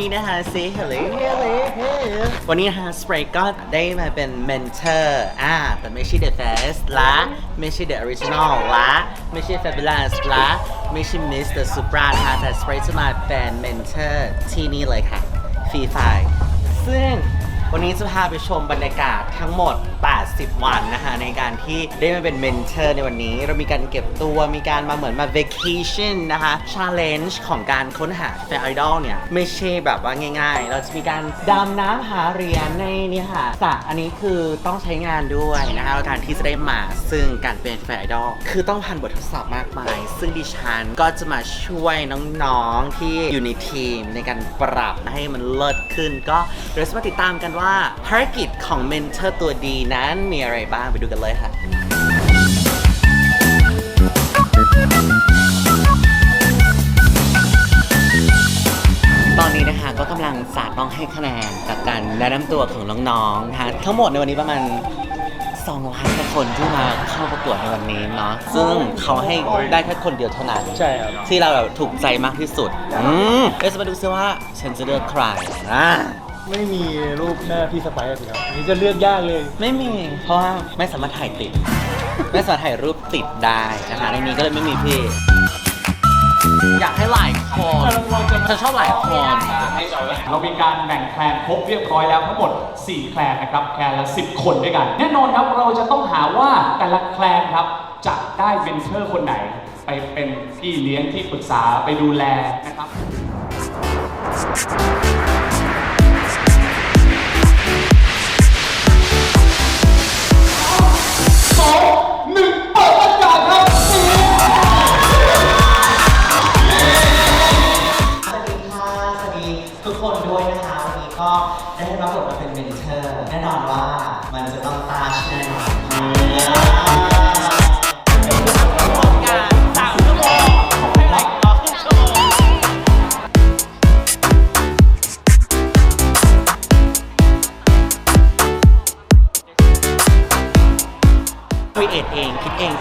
นี้นะคะซีเฮลวันนี้นะคะสเปรย์ก็ได้มาเป็นเมนเทอร์อ่าแต่ไม่ใช่เดอะเฟสละไม่ใช่เดอะออริจินอลละไม่ใช่แฟบิลัสละไม่ใช่ Mr. Supra นะคะแต่สเปรย์จะมาเป็นเมนเทอร์ที่นี่เลยค่ะฟรีไฟซึ่ง วันนี้จะพาไปชมบรรยากาศทั้งหมด 80 วันนะคะในการที่ได้มาเป็นเมนเทอร์ในวันนี้ เรามีการเก็บตัวมีการมาเหมือนมา vacation นะคะ challenge ของการค้นหาแฟนไอดอลเนี่ย ไม่ใช่แบบว่าง่าย ๆ เราจะมีการดำน้ำหาเหรียญในนี่ค่ะสระอันนี้คือต้องใช้งานด้วยนะคะการที่จะได้มาซึ่งการเป็นแฟนไอดอลคือต้องผ่านบททดสอบมากมาย ซึ่งดิฉันก็จะมาช่วยน้องๆที่อยู่ในทีมในการปรับให้มันเลิศขึ้น ก็เดี๋ยวจะมาติดตามกันว่าภารกิจของเมนเทอร์ตัวดีนั้นมีอะไรบ้างไปดูกันเลยค่ะ ตอนนี้นะคะก็กำลังสาดต้องให้คะแนนกับการแนะนำตัวของน้องๆนะคะทั้งหมดในวันนี้ประมาณ2ล้านกว่าคนที่มาเข้าประกวดในวันนี้เนาะซึ่งเขาให้ได้แค่คนเดียวเท่านั้น ใช่ครับ ที่เราแบบถูกใจมากที่สุด อืมเดี๋ยวจะมาดูซิว่าฉันจะเลือกใครอ่า ไม่มีรูปหน้าพี่สไปซ์อะสิครับอันนี้จะเลือกยากเลย ไม่มี เพราะว่าไม่สามารถถ่ายติด ไม่สามารถถ่ายรูปติดได้นะคะในนี้ก็เลยไม่มีพี่ อยากให้หลายคนฉันชอบหลายคน เรามีการแบ่งแคลนครบเรียบร้อยแล้วทั้งหมด 4 แคลนนะครับ แคลนละ 10 คนด้วยกัน แน่นอนครับเราจะต้องหาว่าแต่ละแคลนครับจะได้เวนเทอร์คนไหน ไปเป็นพี่เลี้ยงที่ปรึกษาไปดูแลนะครับ เอง คิดเอง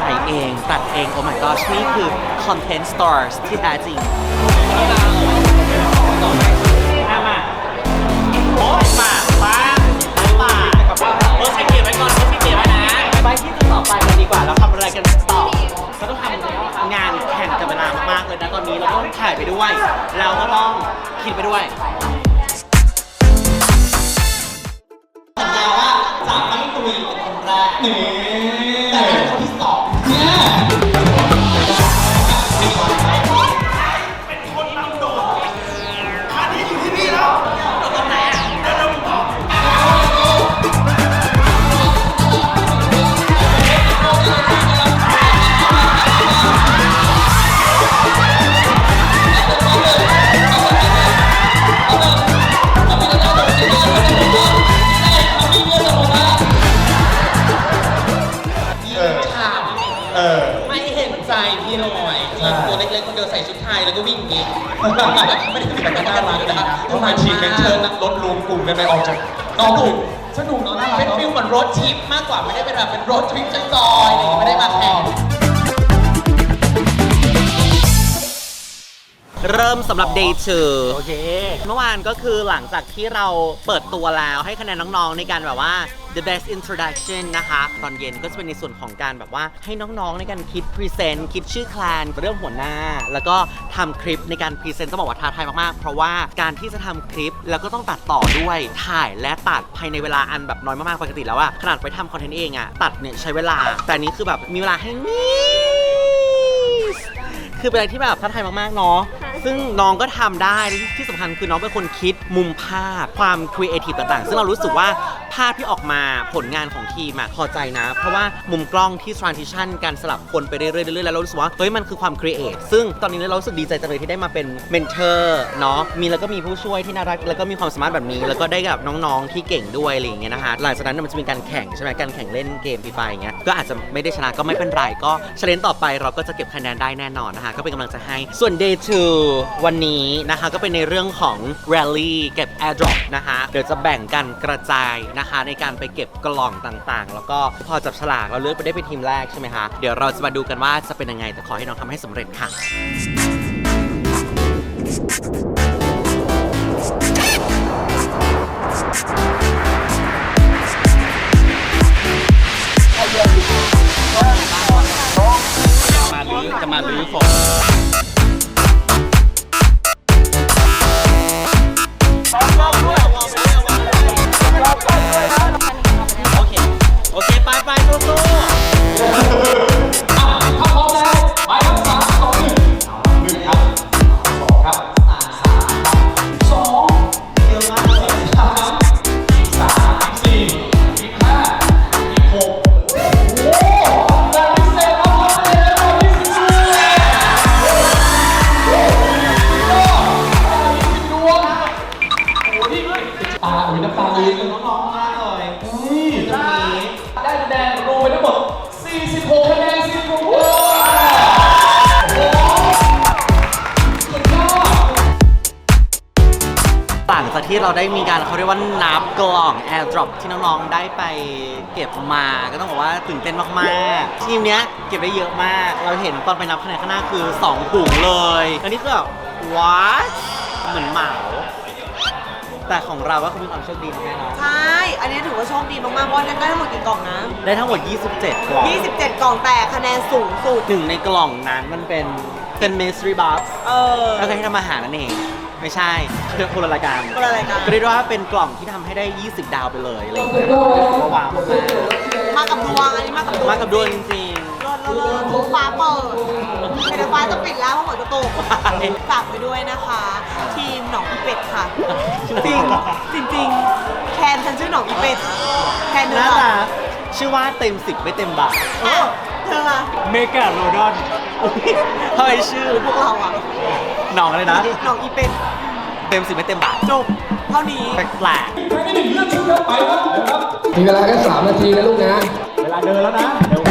ถ่ายเอง ตัดเอง โอ้ my gosh นี่คือ content stars ที่แท้จริงมามาโอ้ยมาป้าป้าเออใช้เกียร์ไว้ก่อนใช้เกียร์ไว้นะไปที่จุดต่อไปกันดีกว่า เราทำอะไรกันต่อเราต้องทำงานแข่งกับเวลามากๆเลยนะตอนนี้เราต้องถ่ายไปด้วย เราก็ต้องคิดไปด้วยสัญญาว่าจะไม่คุยเป็นคนแรก ยแล้วก็วิ่งอย่งนี้ไม่ได้แบบน่ารักนะต้องมทีดเมนเชิญนั่งรถรวมกลุ่มกันไปออกจากนอกกลุ่มสนุกเนาะน่ารักเป็นฟิลเหมือนรถทริปมากกว่าไม่ได้เป็นแบบเป็นรถทริปจอยๆอะไรอย่างงี้ไม่ได้มาแข่ง เริ่มสำหรับ day โอเค2เมื่อวานก็คือหลังจากที่เราเปิดตัวแล้วให้คะแนนน้องๆในการแบบว่า the best introduction นะคะ ตอนเย็นก็จะเป็นในส่วนของการแบบว่าให้น้องๆในการคิด present คิดชื่อแคลนเรื่องหัวหน้า แล้วก็ทำคลิปในการ present ต้องบอกว่าท้าทายมากๆ เพราะว่าการที่จะทำคลิปแล้วก็ต้องตัดต่อด้วยถ่ายและตัดภายในเวลาอันแบบน้อยมากๆปกติแล้วอะขนาดไปทำคอนเทนต์เองอะตัดเนี่ยใช้เวลา แต่อันนี้คือแบบมีเวลาให้นิด คือเป็นอะไรที่แบบท้าทายมาก ๆ เนาะ ซึ่งน้องก็ทำได้ที่สำคัญคือน้องเป็นคนคิดมุมภาพความครีเอทีฟต่างๆ ซึ่งเรารู้สึกว่า ภาพที่ออกมาผลงานของทีมอะพอใจนะ เพราะว่ามุมกล้องที่ transition การสลับคนไปเรื่อยๆเรื่อยๆแล้วเรารู้สึกว่าเฮ้ยมันคือความครีเอทซึ่งตอนนี้เรารู้สึกดีใจจังเลยที่ได้มาเป็นเมนเทอร์เนาะมีแล้วก็มีผู้ช่วยที่น่ารักแล้วก็มีความสามารถแบบนี้ แล้วก็ได้กับน้องๆที่เก่งด้วยอะไรอย่างเงี้ยนะคะหลังจากนั้นมันจะมีการแข่งใช่ไหมการแข่งเล่นเกมฟรีไฟอย่างเงี้ยก็อาจจะไม่ได้ชนะก็ไม่เป็นไรก็เชลเลนต่อไปเราก็จะเก็บคะแนนได้แน่นอนนะคะก็เป็นกำลังใจให้ส่วน day 2วันนี้นะคะก็เป็นในเรื่องของ rally เก็บ airdrop นะคะเดี๋ยวจะแบ่งกันกระจายนะคะในการไปเก็บกล่องต่างๆ แล้วก็พอจับฉลากเราเลือกไปได้เป็นทีมแรกใช่ไหมคะ เดี๋ยวเราจะมาดูกันว่าจะเป็นยังไงแต่ขอให้น้องทำให้สำเร็จค่ะมาลื้อจะมาลื้อของ หลังจากที่เราได้มีการเขาเรียกว่านับกล่อง AirDrop ที่น้องๆได้ไปเก็บมาก็ต้องบอกว่าตื่นเต้นมากๆ ทีมเนี้ยเก็บได้เยอะมาก เราเห็นตอนไปนับคะแนนข้างหน้าคือ2ถุงเลยอันนี้ก็แบบว้าเหมือนเหมาแต่ของเราก็คือมีความโชคดีแน่นอนใช่ อันนี้ถือว่าโชคดีมากๆเพราะได้ทั้งหมดกี่กล่องนะ ได้ทั้งหมด 27 กล่อง 27 กล่องแต่คะแนนสูงสุดหนึ่งในกล่องนั้นมันเป็นเป็น mystery box เออแล้วก็ให้ทำอาหารนั่นเอง ไม่ใช่คือคนละรายการคนละรายการ ก็เรียกได้ว่าเป็นกล่องที่ทำให้ได้ 20 ดาวไปเลยอะไรอย่างเงี้ยก็ว้าวมากมากับดวงอันนี้มากับดวงมากับดวงจริงรถรถรถทุกฟ้าเปิดแต่ฟ้าจะปิดแล้วเพราะฝนจะตกฝากไปด้วยนะคะ ทีมหนองอีเป็ดค่ะ จริงจริงๆแคนฉันชื่อหนองอีเป็ดแคนๆเนื้น่าอรักชื่อว่าเต็ม10ไม่เต็มบาทอ้าวเธอล่ะเมกาโรดอนทำไมชื่อ พวกเราอะ หน้องเลยนะหนองอีเป็ดเต็ม10ไม่เต็มบาทจบเท่านี้แปลกใครไม่หนึ่งเลือกชุดครับไปครับเดี๋ยวครับ มีเวลาแค่สามนาทีนะลูกนะ เวลาเดินแล้วนะเดี๋ยว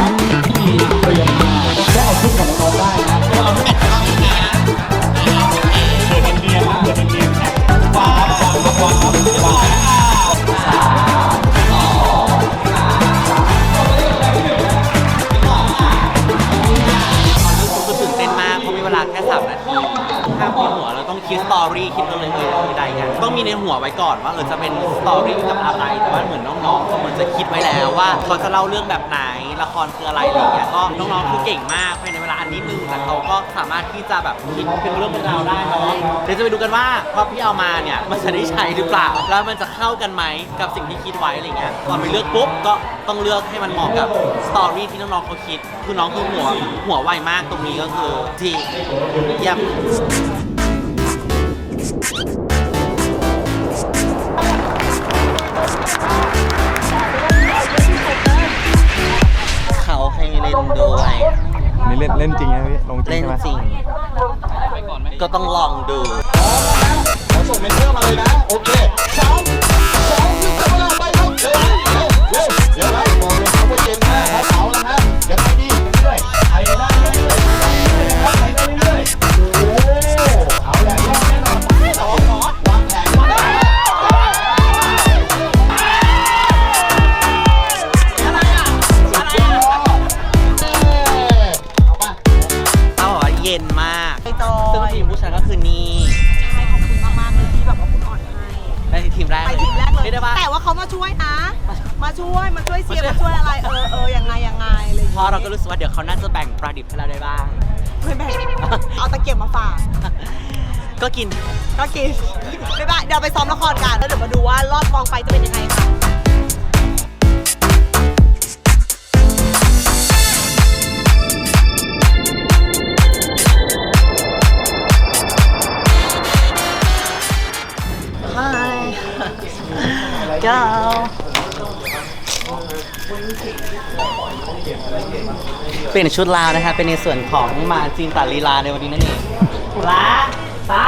อะไรแต่ว่าเหมือนน้องๆเขาเหมือนจะคิดไว้แล้วว่าเขาจะเล่าเรื่องแบบไหนละครคืออะไรอะไรอย่างเงี้ยก็น้องๆคือเก่งมากภายในเวลาอันนี้นึงแต่เขาก็สามารถที่จะแบบคิดเป็นเรื่องเป็นราวได้เนาะเดี๋ยวจะไปดูกันว่าพอพี่เอามาเนี่ยมันจะได้ใช้หรือเปล่าแล้วมันจะเข้ากันไหมกับสิ่งที่คิดไว้อะไรเงี้ยตอนไปเลือกปุ๊บก็ต้องเลือกให้มันเหมาะกับสตอรี่ที่น้องๆเขาคิด คือน้องคือหัวหัวไวมากตรงนี้ก็คือที่เยี่ยม เขาให้เล่นด้วย นี่เล่นเล่นจริงนะพี่ลงจริเล่งนใช่ไหมจริง ก็ต้องลองดูขอส่งเมนเทอร์มาเลยนะ โอเคสามสองหนึ่ง ผู้ชายก็คือนี่ใช่ขอบคุณมากๆเลยที่แบบว่าคุณอ่อนให้ ได้ทีมแรกไปทีมแรกเลยรีได้ปะ แต่ว่าเขามาช่วยนะ มาช่วย มาช่วยเชียร์ มาช่วยอะไร เออเออยังไงยังไงอะไรอย่างเพราะเราก็เงี้ยรู้สึกว่าเดี๋ยวเขาน่าจะแบ่งปลาดิบให้เราได้บ้าง ไม่แบ่งเอาตะเกียบมาฝาก ก็กิน ก็กินไม่ได้เดี๋ยวไปซ้อมละครกันแล้วเดี๋ยวมาดูว่ารอบกองไฟจะเป็นยังไงค่ะ เปลี่ยนชุดลาวนะคะเป็นในส่วนของมาจีนตัดลีลาในวันนี้นั่นเองลาตา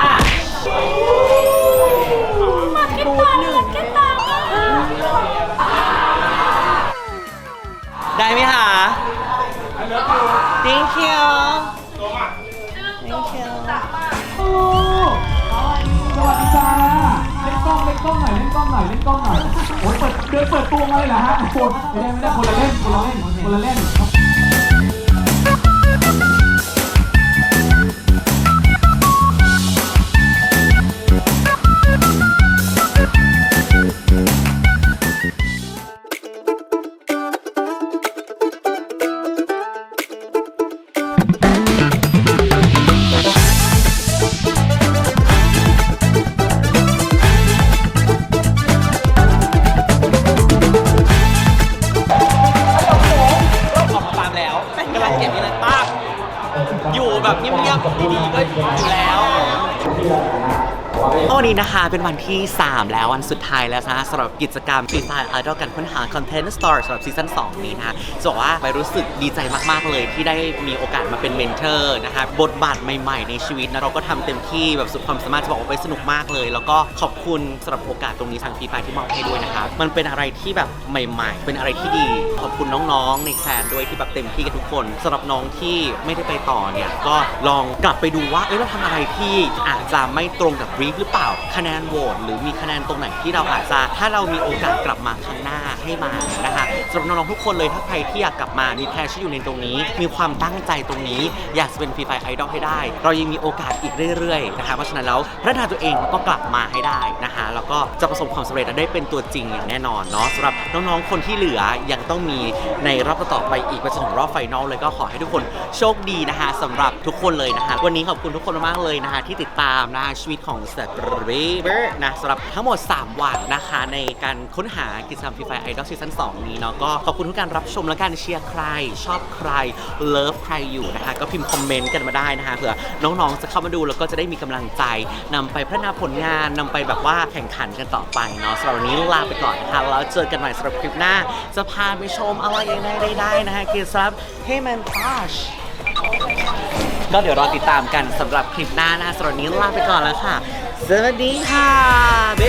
ได้ไหมคะ Thank you Thank you สวัสดีจ้าเล่นกล้องเล่นกล้องหน่อยเล่นกล้องหน่อยเล่นกล้องหน่อยโอ้ยเปิดเดินเปิดตัวมาเลยเหรอฮะโอ้ยไม่ได้ไม่ได้คนละเล่นคนละเล่นคนละเล่น นี้นะคะเป็นวันที่ 3 แล้ววันสุดท้ายแล้วนะสำหรับกิจกรรม Free Fire Idol กันค้นหา Content Store สำหรับซีซั่น2 นี้นะจะบอกว่าไปรู้สึกดีใจมาก ๆ เลยที่ได้มีโอกาสมาเป็นเมนเทอร์นะคะบทบาทใหม่ ๆ ในชีวิตนะเราก็ทำเต็มที่แบบสุดความสามารถจะบอกว่าไปสนุกมากเลย แล้วก็ขอบคุณสำหรับโอกาสตรงนี้ทาง Free Fire ที่มอบให้ด้วยนะคะมันเป็นอะไรที่แบบใหม่ ๆ เป็นอะไรที่ดี ขอบคุณน้องๆในแคลนด้วยที่แบบเต็มที่กันทุกคนสำหรับน้องที่ไม่ได้ไปต่อเนี่ยก็ลองกลับไปดูว่าเอ้ยเราทำอะไรที่อาจจะไม่ตรงกับบรีฟหรือเปล่าคะแนนโหวตหรือมีคะแนนตรงไหนที่เราอาจจะถ้าเรามีโอกาสกลับมาครั้งหน้าให้มานะคะสำหรับน้องๆทุกคนเลยถ้าใครที่อยากกลับมามีแพชชั่นอยู่ในตรงนี้ มีความตั้งใจตรงนี้ อยากจะเป็นฟรีไฟไอดอลให้ได้ เรายังมีโอกาสอีกเรื่อยๆนะคะเพราะฉะนั้นแล้วพัฒนาตัวเองก็กลับมาให้ได้นะคะแล้วก็จะประสบความสำเร็จและได้เป็นตัวจริงอย่างแน่นอนเนาะสำหรับน้องๆคนที่เหลือยังต้องมีในรอบต่อไปอีกไปจนถึงรอบไฟนอลเลยก็ขอให้ทุกคน โชคดีนะคะสำหรับทุกคนเลยนะคะวันนี้ขอบคุณทุกคนมากเลยนะคะที่ติดตามนะคะชีวิตของ s t e p r a v e r นะสำหรับทั้งหมด 3 วันนะคะในการค้นหากิจกรรม Free Fire Idol Season 2นี้เนาะก็ขอบคุณทุกการรับชมและการเชียร์ใคร ชอบใครเลิฟใครอยู่นะคะก็พิมพ์คอมเมนต์กันมาได้นะคะเผื่อน้องๆจะเข้ามาดูแล้วก็จะได้มีกำลังใจนำไปพัฒนาผลงานนำไปแบบว่าแข่งขันกันต่อไปเนาะสำหรับวันนี้ลาไปก่อนนะคะแล้วเจอกันใหม่สำหรับคลิปหน้า จะพาไปชมอะไรยังไงได้ๆนะคะกิจกรรม Hey Man Flash ก็เดี๋ยวรอติดตามกันสำหรับคลิปหน้านะสำหรับวันนี้ลาไปก่อนแล้วค่ะ สวัสดีค่ะเบ